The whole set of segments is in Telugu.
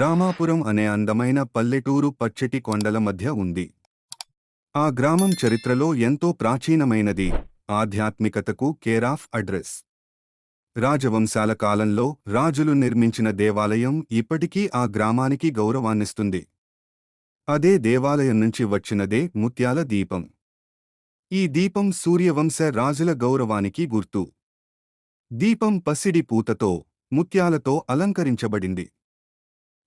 రామాపురం అనే అందమైన పల్లెటూరు పచ్చటి కొండల మధ్య ఉంది. ఆ గ్రామం చరిత్రలో ఎంతో ప్రాచీనమైనది. ఆధ్యాత్మికతకు కేరాఫ్ అడ్రస్. రాజవంశాల కాలంలో రాజులు నిర్మించిన దేవాలయం ఇప్పటికీ ఆ గ్రామానికి గౌరవాన్నిస్తుంది. అదే దేవాలయం నుంచి వచ్చినదే ముత్యాల దీపం. ఈ దీపం సూర్యవంశ రాజుల గౌరవానికి గుర్తు. దీపం పసిడి పూతతో ముత్యాలతో అలంకరించబడింది.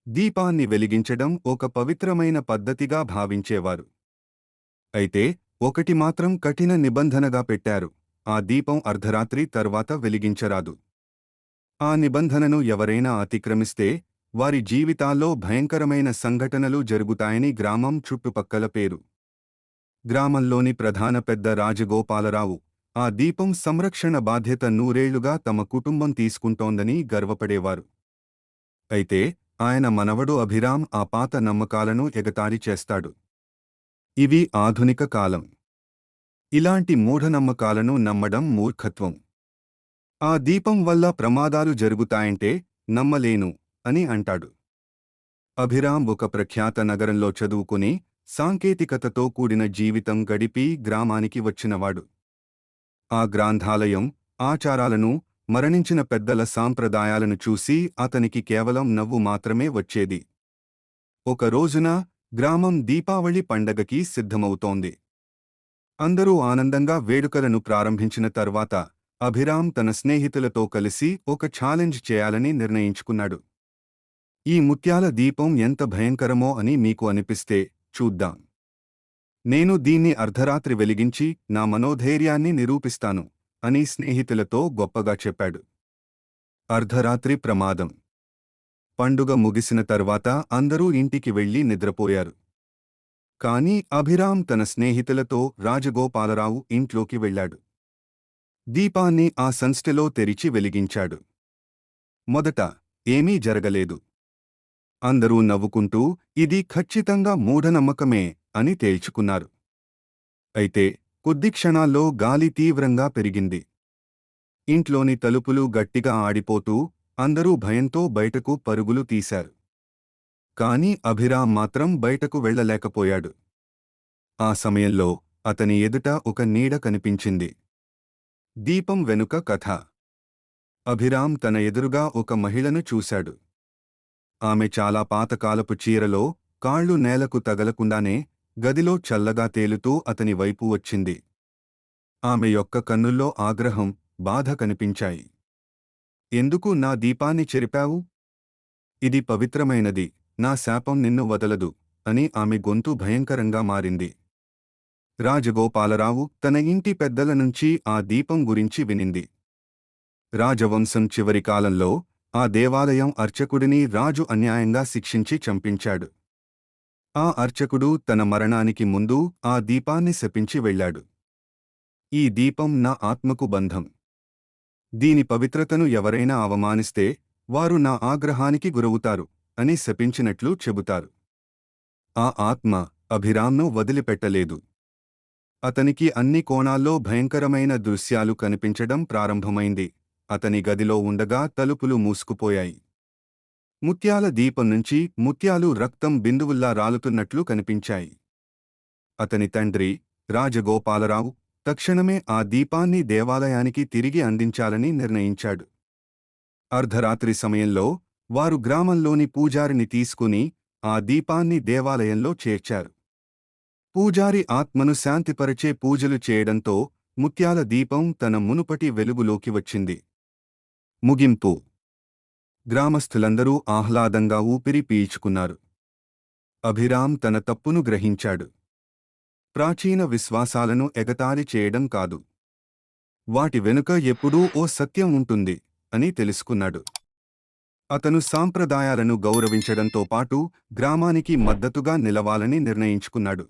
దీపాన్ని వెలిగించడం ఒక పవిత్రమైన పద్ధతిగా భావించేవారు. అయితే ఒకటి మాత్రం కఠిన నిబంధనగా పెట్టారు. ఆ దీపం అర్ధరాత్రి తర్వాత వెలిగించరాదు. ఆ నిబంధనను ఎవరైనా అతిక్రమిస్తే వారి జీవితాల్లో భయంకరమైన సంఘటనలు జరుగుతాయని గ్రామం చుట్టుపక్కల పేరు. గ్రామంలోని ప్రధాన పెద్ద రాజగోపాలరావు ఆ దీపం సంరక్షణ బాధ్యత నూరేళ్ళుగా తమ కుటుంబం తీసుకుంటోందని గర్వపడేవారు. అయితే ఆయన మనవడు అభిరామ్ ఆ పాత నమ్మకాలను ఎగతారి చేస్తాడు. ఇవి ఆధునిక కాలం. ఇలాంటి మూఢనమ్మకాలను నమ్మడం మూర్ఖత్వం. ఆ దీపం వల్ల ప్రమాదాలు జరుగుతాయంటే నమ్మలేను అని అంటాడు. అభిరామ్ ఒక ప్రఖ్యాత నగరంలో చదువుకుని సాంకేతికతతో కూడిన జీవితం గడిపి గ్రామానికి వచ్చినవాడు. ఆ గ్రంథాలయం ఆచారాలను మరణించిన పెద్దల సాంప్రదాయాలను చూసి అతనికి కేవలం నవ్వు మాత్రమే వచ్చేది. ఒక రోజున గ్రామం దీపావళి పండగకి సిద్ధమవుతోంది. అందరూ ఆనందంగా వేడుకలను ప్రారంభించిన తర్వాత అభిరామ్ తన స్నేహితులతో కలిసి ఒక ఛాలెంజ్ చేయాలని నిర్ణయించుకున్నాడు. ఈ ముత్యాల దీపం ఎంత భయంకరమో అని మీకు అనిపిస్తే చూద్దాం. నేను దీన్ని అర్ధరాత్రి వెలిగించి నా మనోధైర్యాన్ని నిరూపిస్తాను. అని స్నేహితులతో గొప్పగా చెప్పాడు. అర్ధరాత్రి ప్రమాదం. పండుగ ముగిసిన తర్వాత అందరూ ఇంటికి వెళ్ళి నిద్రపోయారు. కాని అభిరామ్ తన స్నేహితులతో రాజగోపాలరావు ఇంట్లోకి వెళ్ళాడు. దీపాన్ని ఆ సంస్థలో తెరిచి వెలిగించాడు. మొదట ఏమీ జరగలేదు. అందరూ నవ్వుకుంటూ ఇది ఖచ్చితంగా మూఢనమ్మకమే అని తేల్చుకున్నారు. అయితే కొద్ది క్షణాల్లో గాలి తీవ్రంగా పెరిగింది. ఇంట్లోని తలుపులు గట్టిగా ఆడిపోతూ అందరూ భయంతో బయటకు పరుగులు తీశారు. కాని అభిరామ్ మాత్రం బయటకు వెళ్ళలేకపోయాడు. ఆ సమయంలో అతని ఎదుట ఒక నీడ కనిపించింది. దీపం వెనుక కథ. అభిరామ్ తన ఎదురుగా ఒక మహిళను చూశాడు. ఆమె చాలా పాతకాలపు చీరలో కాళ్ళు నేలకు తగలకుండానే గదిలో చల్లగా తేలుతూ అతని వైపు వచ్చింది. ఆమె యొక్క కన్నుల్లో ఆగ్రహం బాధ కనిపించాయి. ఎందుకు నా దీపాన్ని చెరిపావు? ఇది పవిత్రమైనది నా శాపం నిన్ను వదలదు అని ఆమె గొంతు భయంకరంగా మారింది. రాజగోపాలరావు తన ఇంటి పెద్దల నుంచి ఆ దీపం గురించి వినింది. రాజవంశం చివరి కాలంలో ఆ దేవాలయం అర్చకుడిని రాజు అన్యాయంగా శిక్షించి చంపించాడు. ఆ అర్చకుడు తన మరణానికి ముందు ఆ దీపాన్ని శపించి వెళ్ళాడు. ఈ దీపం నా ఆత్మకు బంధం. దీని పవిత్రతను ఎవరైనా అవమానిస్తే వారు నా ఆగ్రహానికి గురవుతారు అని శపించినట్లు చెబుతారు. ఆ ఆత్మ అభిరామ్ను వదిలిపెట్టలేదు. అతనికి అన్ని కోణాల్లో భయంకరమైన దృశ్యాలు కనిపించడం ప్రారంభమైంది. అతని గదిలో ఉండగా తలుపులు మూసుకుపోయాయి. ముత్యాల దీపం నుంచి ముత్యాలు రక్తం బిందువుల్లా రాలుతున్నట్లు కనిపించాయి. అతని తండ్రి రాజగోపాలరావు తక్షణమే ఆ దీపాన్ని దేవాలయానికి తిరిగి అందించాలని నిర్ణయించాడు. అర్ధరాత్రి సమయంలో వారు గ్రామంలోని పూజారిని తీసుకుని ఆ దీపాన్ని దేవాలయంలో చేర్చారు. పూజారి ఆత్మను శాంతిపరచే పూజలు చేయడంతో ముత్యాల దీపం తన మునుపటి వెలుగులోకి వచ్చింది. ముగింపు. గ్రామస్థులందరూ ఆహ్లాదంగా ఊపిరి పీల్చుకున్నారు. అభిరామ్ తన తప్పును గ్రహించాడు. ప్రాచీన విశ్వాసాలను ఎగతారి చేయడం కాదు. వాటి వెనుక ఎప్పుడూ ఓ సత్యం ఉంటుంది అని తెలుసుకున్నాడు. అతను సాంప్రదాయాలను గౌరవించడంతో పాటు గ్రామానికి మద్దతుగా నిలవాలని నిర్ణయించుకున్నాడు.